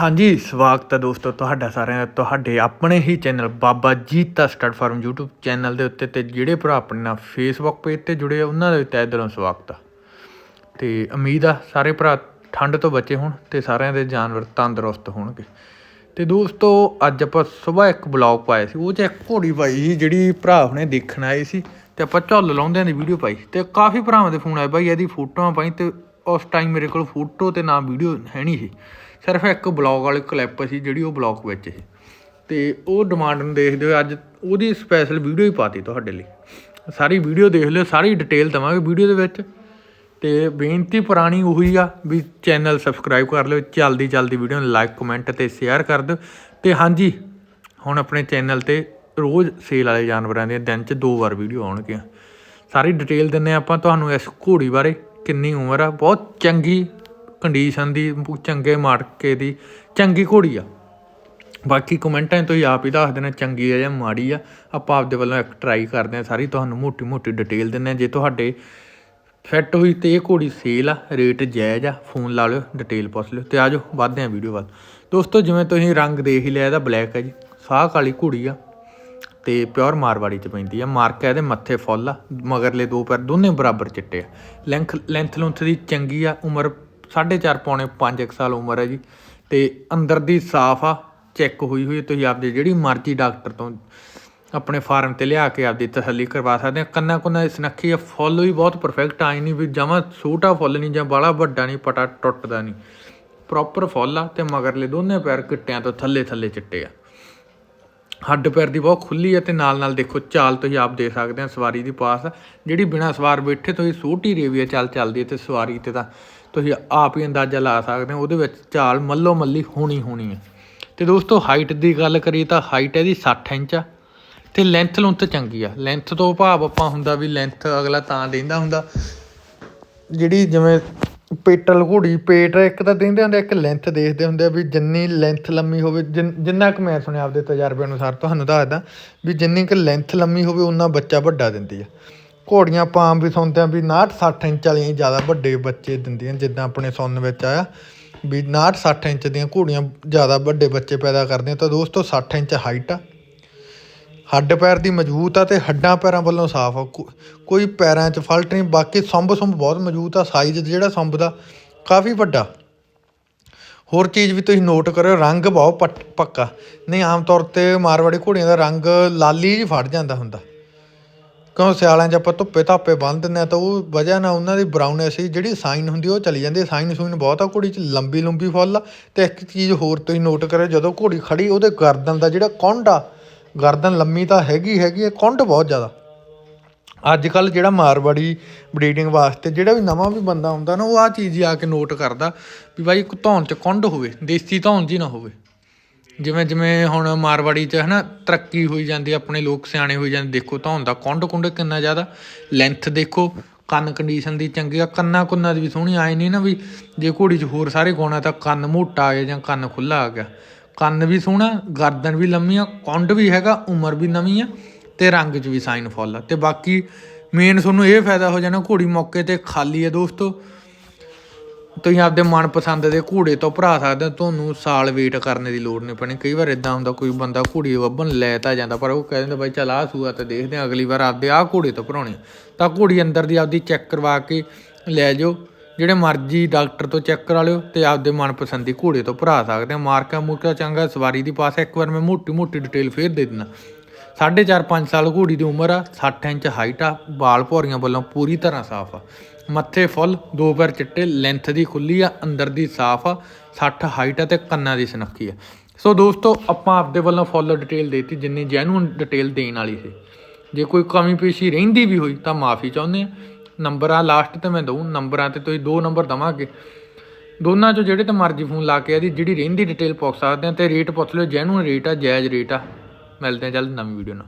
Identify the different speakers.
Speaker 1: ਹਾਂਜੀ, ਸਵਾਗਤ ਹੈ ਦੋਸਤੋ ਤੁਹਾਡਾ ਸਾਰਿਆਂ ਦਾ, ਤੁਹਾਡੇ ਆਪਣੇ ਹੀ channel Baba Jeeta stud farm YouTube channel ਦੇ ਉੱਤੇ ਤੇ ਜਿਹੜੇ ਭਰਾ ਆਪਣੇ ਨਾਲ Facebook ਪੇਜ ਤੇ ਜੁੜੇ ਆ, ਉਹਨਾਂ ਦਾ ਵੀ ਤਹਿ ਦਿਲੋਂ ਸਵਾਗਤ ਆ। ਤੇ ਉਮੀਦ ਆ ਸਾਰੇ ਭਰਾ ਠੰਡ ਤੋਂ ਬਚੇ ਹੋਣ ਤੇ ਸਾਰਿਆਂ ਦੇ ਜਾਨਵਰ ਤੰਦਰੁਸਤ ਹੋਣਗੇ। ਤੇ ਦੋਸਤੋ, ਅੱਜ ਆਪਾਂ ਸਵੇਰ ਇੱਕ ਬਲੌਗ ਪਾਇਆ ਸੀ, ਉਹ 'ਚ ਇੱਕ ਘੋੜੀ ਪਾਈ ਸੀ, ਜਿਹੜੀ ਭਰਾ ਹੁਣੇ ਦੇਖਣ ਆਏ ਸੀ, ਤੇ ਆਪਾਂ ਝੁੱਲ ਲਾਉਂਦਿਆਂ ਦੀ ਵੀਡੀਓ ਪਾਈ। ਤੇ ਕਾਫੀ ਭਰਾਵਾਂ ਦੇ ਫੋਨ ਆਏ, ਬਾਈ, ਇਹਦੀ ਫੋਟੋਆਂ ਪਾਈ ਤੇ ਉਸ ਟਾਈਮ ਮੇਰੇ ਕੋਲ ਫੋਟੋ ਤੇ ਨਾ ਵੀਡੀਓ ਹੈ ਨਹੀਂ ਸੀ। ਸਿਰਫ ਇੱਕ ਬਲੌਗ ਵਾਲੀ ਕਲਿੱਪ ਸੀ ਜਿਹੜੀ ਉਹ ਬਲੌਗ ਵਿੱਚ ਸੀ। ਤੇ ਉਹ ਡਿਮਾਂਡ ਨੂੰ ਦੇਖਦੇ ਹੋਏ ਅੱਜ ਉਹਦੀ ਸਪੈਸ਼ਲ ਵੀਡੀਓ ਹੀ ਪਾਤੀ ਤੁਹਾਡੇ ਲਈ। ਸਾਰੀ ਵੀਡੀਓ ਦੇਖ ਲਿਓ, ਸਾਰੀ ਡਿਟੇਲ ਦਵਾਂਗੇ ਵੀਡੀਓ ਦੇ ਵਿੱਚ। ਤੇ ਬੇਨਤੀ ਪੁਰਾਣੀ ਉਹੀ ਆ ਵੀ ਚੈਨਲ ਸਬਸਕ੍ਰਾਈਬ ਕਰ ਲਿਓ ਜਲਦੀ ਜਲਦੀ ਵੀਡੀਓ ਨੂੰ ਲਾਈਕ ਕਮੈਂਟ ਤੇ ਸ਼ੇਅਰ ਕਰ ਦਿਓ। ਤੇ ਹਾਂਜੀ, ਹੁਣ ਆਪਣੇ ਚੈਨਲ ਤੇ ਰੋਜ਼ ਸੇਲ ਵਾਲੇ ਜਾਨਵਰਾਂ ਦੀਆਂ ਦਿਨ 'ਚ ਦੋ ਵਾਰ ਵੀਡੀਓ ਆਉਣਗੀਆਂ। ਸਾਰੀ ਡਿਟੇਲ ਦਿੰਨੇ ਆਪਾਂ ਤੁਹਾਨੂੰ ਇਸ ਘੋੜੀ ਬਾਰੇ। ਕਿੰਨੀ ਉਮਰ ਆ? ਬਹੁਤ ਚੰਗੀ ਕੰਡੀਸ਼ਨ ਦੀ ਚੰਗੇ ਮਾਰਕੇ ਦੀ, ਚੰਗੀ ਘੋੜੀ ਆ। ਬਾਕੀ ਕਮੈਂਟਾਂ 'ਚ ਤੁਸੀਂ ਆਪ ਹੀ ਦੱਸ ਦੇਣਾ, ਚੰਗੀ ਆ ਜਾਂ ਮਾੜੀ ਆ। ਆਪਾਂ ਆਪਦੇ ਵੱਲੋਂ ਇੱਕ ਟਰਾਈ ਕਰਦੇ ਆ ਸਾਰੀ, ਤੁਹਾਨੂੰ ਮੋਟੀ ਮੋਟੀ ਡਿਟੇਲ ਦਿੰਨੇ ਆ। ਜੇ ਤੁਹਾਡੇ ਫਿੱਟ ਹੋਈ ਤੇ ਇਹ ਘੋੜੀ ਸੇਲ ਆ ਰੇਟ ਜਾਇਜ਼ ਆ ਫੋਨ ਲਾ ਲਿਓ ਡਿਟੇਲ ਪੁੱਛ ਲਿਓ ਤੇ ਆਜੋ ਵੱਧਦੇ ਆ ਵੀਡੀਓ ਵੱਲ। ਦੋਸਤੋ, ਜਿਵੇਂ ਤੁਸੀਂ ਰੰਗ ਦੇਖ ਹੀ ਲਿਆ, ਇਹਦਾ ਬਲੈਕ ਹੈ ਜੀ। ਸਾਹ ਕਾਲੀ ਘੋੜੀ ਆ। ਤੇ ਪਿਓਰ ਮਾਰਵਾੜੀ ਚ ਪੈਂਦੀ ਆ। ਮਾਰਕ ਇਹਦੇ ਮੱਥੇ ਫੁੱਲ ਆ, ਮਗਰਲੇ ਦੋ ਪੈਰ ਦੋਨੇ ਬਰਾਬਰ ਚਿੱਟੇ ਆ। ਲੈਂਥ ਲੈਂਥ ਲੁੰਥ ਦੀ ਚੰਗੀ ਆ, ਉਮਰ 4.5 ਪੌਣੇ 5 ਸਾਲ ਉਮਰ ਹੈ ਜੀ। ਤੇ ਅੰਦਰ ਦੀ ਸਾਫ਼ ਆ, ਚੈੱਕ ਹੋਈ ਹੋਈ ਤੁਸੀਂ ਆਪਦੇ ਜਿਹੜੀ ਮਰਜ਼ੀ ਡਾਕਟਰ ਤੋਂ ਆਪਣੇ ਫਾਰਮ ਤੇ ਲਿਆ ਕੇ ਆਪਦੀ ਤਸੱਲੀ ਕਰਵਾ ਸਕਦੇ ਆ। ਕੰਨਾ ਕੁੰਨਾ ਦੀ ਆ, ਫੁੱਲ ਵੀ ਬਹੁਤ ਪਰਫੈਕਟ ਆਈ ਨਹੀਂ ਵੀ ਜਮਾ ਛੋਟਾ ਫੁੱਲ ਨਹੀਂ ਜਾਂ ਬਾਲਾ ਵੱਡਾ ਨਹੀਂ, ਪਟਾ ਟੁੱਟਦਾ ਨਹੀਂ। ਪ੍ਰੋਪਰ ਫੁੱਲ ਆ ਤੇ ਮਗਰਲੇ ਦੋਨੇ ਪੈਰ ਕਿੱਟਿਆਂ ਤੋਂ ਥੱਲੇ ਥੱਲੇ ਚਿੱਟੇ ਆ। ਹੱਡ ਪੈਰ ਦੀ ਬਹੁਤ ਖੁੱਲੀ ਹੈ ਤੇ ਨਾਲ ਨਾਲ ਦੇਖੋ ਚਾਲ ਤੁਸੀਂ ਆਪ ਦੇ ਸਕਦੇ ਆ ਸਵਾਰੀ ਦੀ ਪਾਸ। ਜਿਹੜੀ ਬਿਨਾ ਸਵਾਰ ਬੈਠੇ ਤੁਸੀਂ ਛੋਟੀ ਰੇਵੀਆ ਚਾਲ ਚੱਲਦੀ ਹੈ ਤੇ ਸਵਾਰੀ ਤੇ ਤਾਂ ਤੁਸੀਂ ਆਪ ਹੀ ਅੰਦਾਜ਼ਾ ਲਾ ਸਕਦੇ ਹੋ, ਉਹਦੇ ਵਿੱਚ ਚਾਲ ਮੱਲੋ ਮੱਲੀ ਹੋਣੀ ਹੋਣੀ ਹੈ। ਤੇ ਦੋਸਤੋ ਹਾਈਟ ਦੀ ਗੱਲ ਕਰੀਏ ਤਾਂ ਹਾਈਟ ਇਹਦੀ 60 ਇੰਚ ਆ ਤੇ ਲੈਂਥ ਲੁੰਥ ਚੰਗੀ ਆ। ਲੈਂਥ ਤੋਂ ਭਾਵ ਆਪਾਂ ਹੁੰਦਾ ਵੀ ਲੈਂਥ ਅਗਲਾ ਤਾਂ ਦਿੰਦਾ ਹੁੰਦਾ। ਜਿਹੜੀ ਜਿਵੇਂ ਪੇਟਲ ਘੋੜੀ ਪੇਟ ਇੱਕ ਤਾਂ ਦਿੰਦੇ ਹੁੰਦੇ ਆ, ਇੱਕ ਲੈਂਥ ਦੇਖਦੇ ਹੁੰਦੇ ਆ ਵੀ ਜਿੰਨੀ ਲੈਂਥ ਲੰਮੀ ਹੋਵੇ ਜਿੰਨ- ਜਿੰਨਾ ਕੁ ਮੈਂ ਸੁਣਿਆ ਆਪਦੇ ਤਜਰਬੇ ਅਨੁਸਾਰ ਤੁਹਾਨੂੰ ਦੱਸਦਾ ਵੀ ਜਿੰਨੀ ਕੁ ਲੈਂਥ ਲੰਮੀ ਹੋਵੇ ਉਨਾ ਬੱਚਾ ਵੱਡਾ ਦਿੰਦੀ ਆ। ਘੋੜੀਆਂ ਆਪਾਂ ਵੀ ਸੁਣਦੇ ਆ ਵੀ 59 60 ਇੰਚ ਵਾਲੀਆਂ ਜ਼ਿਆਦਾ ਵੱਡੇ ਬੱਚੇ ਦਿੰਦੀਆਂ ਜਿੱਦਾਂ ਆਪਣੇ ਸੁਣਨ ਵਿੱਚ ਆਇਆ ਵੀ 59 60 ਇੰਚ ਦੀਆਂ ਘੋੜੀਆਂ ਜ਼ਿਆਦਾ ਵੱਡੇ ਬੱਚੇ ਪੈਦਾ ਕਰਦੀਆਂ ਤਾਂ ਦੋਸਤੋ 60 ਇੰਚ ਹਾਈਟ ਆ। ਹੱਡ ਪੈਰ ਦੀ ਮਜ਼ਬੂਤ ਆ ਤੇ ਹੱਡਾਂ ਪੈਰਾਂ ਵੱਲੋਂ ਸਾਫ਼ ਆ। ਕੋ- ਕੋਈ ਪੈਰਾਂ 'ਚ ਫਲਟ ਨਹੀਂ, ਬਾਕੀ ਸੰਭ ਸੁੰਭ ਬਹੁਤ ਮਜ਼ਬੂਤ ਆ। ਸਾਈਜ਼ ਜਿਹੜਾ ਸੰਭ ਦਾ ਕਾਫੀ ਵੱਡਾ। ਹੋਰ ਚੀਜ਼ ਵੀ ਤੁਸੀਂ ਨੋਟ ਕਰਿਓ, ਰੰਗ ਬਹੁਤ ਪੱਟ- ਪੱਕਾ। ਨਹੀਂ, ਆਮ ਤੌਰ ਤੇ ਮਾਰਵਾੜੀ ਘੋੜੀਆਂ ਦਾ ਰੰਗ ਲਾਲੀ ਜੀ ਫੜ ਜਾਂਦਾ ਹੁੰਦਾ। ਕਿਉਂ ਸਿਆਲਾਂ 'ਚ ਆਪਾਂ ਧੁੱਪੇ ਧਾਪੇ ਬੰਨ ਦਿੰਦੇ ਆ ਤਾਂ ਉਹ ਵਜ੍ਹਾ ਨਾਲ ਉਹਨਾਂ ਦੀ ਬਰਾਊਨੈਸ ਜਿਹੜੀ ਸਾਈਨ ਹੁੰਦੀ ਉਹ ਚਲੀ ਜਾਂਦੀ ਸਾਈਨ ਸੂਈਨ ਬਹੁਤ ਆ ਘੋੜੀ 'ਚ, ਲੰਬੀ ਲੰਬੀ ਫੁੱਲ ਆ। ਤੇ ਇੱਕ ਚੀਜ਼ ਹੋਰ ਤੁਸੀਂ ਨੋਟ ਕਰਿਓ, ਜਦੋਂ ਘੋੜੀ ਖੜੀ ਉਹਦੇ ਗਰਦਨ ਦਾ ਜਿਹੜਾ ਕੁੰਡ ਆ ਗਰਦਨ ਲੰਮੀ ਤਾਂ ਹੈਗੀ ਹੈਗੀ ਹੈ ਕੁੰਡ ਬਹੁਤ ਜ਼ਿਆਦਾ। ਅੱਜ ਕੱਲ ਜਿਹੜਾ ਮਾਰਵਾੜੀ ਬਰੀਡਿੰਗ ਵਾਸਤੇ ਜਿਹੜਾ ਵੀ ਨਵਾਂ ਵੀ ਬੰਦਾ ਹੁੰਦਾ ਨਾ, ਉਹ ਆ ਚੀਜ਼ ਹੀ ਆ ਕੇ ਨੋਟ ਕਰਦਾ ਵੀ ਬਾਈ ਧੌਣ 'ਚ ਕੁੰਡ ਹੋਵੇ, ਦੇਸੀ ਧੌਣ ਜੀ ਨਾ ਹੋਵੇ। ਜਿਵੇਂ ਜਿਵੇਂ ਹੁਣ ਮਾਰਵਾੜੀ 'ਚ ਹਨਾ ਤਰੱਕੀ ਹੋਈ ਜਾਂਦੀ ਆਪਣੇ ਲੋਕ ਸਿਆਣੇ ਹੋਈ ਜਾਂਦੇ, ਦੇਖੋ ਧੌਣ ਦਾ ਕੁੰਡ ਕੁੰਡ ਕਿੰਨਾ ਜ਼ਿਆਦਾ। ਲੈਂਥ ਦੇਖੋ, ਕੰਨ ਕੰਡੀਸ਼ਨ ਦੀ ਚੰਗੀ ਆ, ਕੰਨਾਂ ਕੁੰਨਾਂ ਦੀ ਵੀ ਸੋਹਣੀ, ਆਏ ਨਹੀਂ ਨਾ ਵੀ ਜੇ ਘੋੜੀ 'ਚ ਹੋਰ ਸਾਰੇ ਗੁਣ ਆ ਤਾਂ ਕੰਨ ਮੋਟਾ ਆ ਗਿਆ ਜਾਂ ਕੰਨ ਖੁੱਲਾ ਆ ਗਿਆ। ਕੰਨ ਵੀ ਸੋਹਣਾ, ਗਰਦਨ ਵੀ ਲੰਮੀ ਆ, ਕੁੰਡ ਵੀ ਹੈਗਾ, ਉਮਰ ਵੀ ਨਵੀਂ ਆ ਤੇ ਰੰਗ 'ਚ ਵੀ ਸਾਈਨ ਫੁੱਲ ਆ। ਤੇ ਬਾਕੀ ਮੇਨ ਤੁਹਾਨੂੰ ਇਹ ਫਾਇਦਾ ਹੋ ਜਾਣਾ ਘੋੜੀ ਮੌਕੇ ਤੇ ਖਾਲੀ ਹੈ ਦੋਸਤੋ। ਤੁਸੀਂ ਆਪਦੇ ਮਨਪਸੰਦ ਦੇ ਘੋੜੇ ਤੋਂ ਭਰਾ ਸਕਦੇ ਹੋ, ਤੁਹਾਨੂੰ ਸਾਲ ਵੇਟ ਕਰਨ ਦੀ ਲੋੜ ਨਹੀਂ ਪੈਣੀ। ਕਈ ਵਾਰ ਇਦਾਂ ਹੁੰਦਾ ਕੋਈ ਬੰਦਾ ਘੋੜੀ ਵੱਬਣ ਲੈ ਤਾਂ ਜਾਂਦਾ, ਪਰ ਉਹ ਕਹਿ ਦਿੰਦਾ ਬਾਈ ਚੱਲ ਆਹ ਸੂਆ ਤੇ ਦੇਖਦੇ ਹਾਂ ਅਗਲੀ ਵਾਰ ਆਪਦੇ ਆਹ ਘੋੜੇ ਤੋਂ ਭਰਾਉਣੀ ਤਾਂ ਘੋੜੀ ਅੰਦਰ ਦੀ ਆਪਦੀ ਚੈੱਕ ਕਰਵਾ ਕੇ ਲੈ ਜਾਓ। ਜਿਹੜੇ ਮਰਜ਼ੀ ਡਾਕਟਰ ਤੋਂ ਚੈੱਕ ਕਰਾ ਲਿਓ ਤੇ ਆਪਦੇ ਮਨਪਸੰਦੀ ਘੋੜੇ ਤੋਂ ਭਰਾ ਸਕਦੇ ਹੋ ਮਾਰਕਾ ਮੁਰਕਾ ਚੰਗਾ, ਸਵਾਰੀ ਦੀ ਪਾਸ ਇੱਕ ਵਾਰ ਮੈਂ ਮੋਟੀ ਮੋਟੀ ਡਿਟੇਲ ਫੇਰ ਦੇ ਦਿੰਦਾ। ਸਾਢੇ ਚਾਰ 5 ਸਾਲ ਘੋੜੀ ਦੀ ਉਮਰ ਆ 60 ਇੰਚ ਹਾਈਟ ਆ ਬਾਲ ਭੌਰੀਆਂ ਵੱਲੋਂ ਪੂਰੀ ਤਰ੍ਹਾਂ ਸਾਫ਼ ਆ। ਮੱਥੇ ਫੁੱਲ ਦੋ ਪੈਰ ਚਿੱਟੇ ਲੈਂਥ ਦੀ ਖੁੱਲੀ ਆ, ਅੰਦਰ ਦੀ ਸਾਫ਼ ਆ 60 ਹਾਈਟ ਆ ਤੇ ਕੰਨਾਂ ਦੀ ਸੁਨੱਖੀ ਆ। ਸੋ ਦੋਸਤੋ, ਆਪਾਂ ਆਪਦੇ ਵੱਲੋਂ ਫੁੱਲ ਡਿਟੇਲ ਦੇਤੀ, ਜਿੰਨੀ ਜੈਨੂਨ ਡਿਟੇਲ ਦੇਣ ਵਾਲੀ ਸੀ। ਜੇ ਕੋਈ ਕਮੀ ਪੇਸ਼ੀ ਰਹਿੰਦੀ ਵੀ ਹੋਈ ਤਾਂ ਮਾਫੀ ਚਾਹੁੰਦੇ ਆ। ਨੰਬਰ ਆ ਲਾਸਟ ਤੇ ਮੈਂ ਦਊਂ, ਨੰਬਰਾਂ ਤੇ ਤੁਸੀਂ ਦੋ ਨੰਬਰ ਦਵਾਂਗੇ। ਦੋਨਾਂ ਚੋਂ ਜਿਹੜੇ ਤੇ ਮਰਜ਼ੀ ਫੋਨ ਲਾ ਕੇ ਇਹਦੀ ਜਿਹੜੀ ਰਹਿੰਦੀ ਡਿਟੇਲ ਪੁੱਛ ਸਕਦੇ ਆ ਤੇ ਰੇਟ ਪੁੱਛ ਲਿਓ ਜੈਨੂਨ ਰੇਟ ਆ, ਜਾਇਜ਼ ਰੇਟ ਆ। ਮਿਲਦੇ ਆ ਜਲਦ ਨਵੀਂ ਵੀਡੀਓ ਨਾਲ।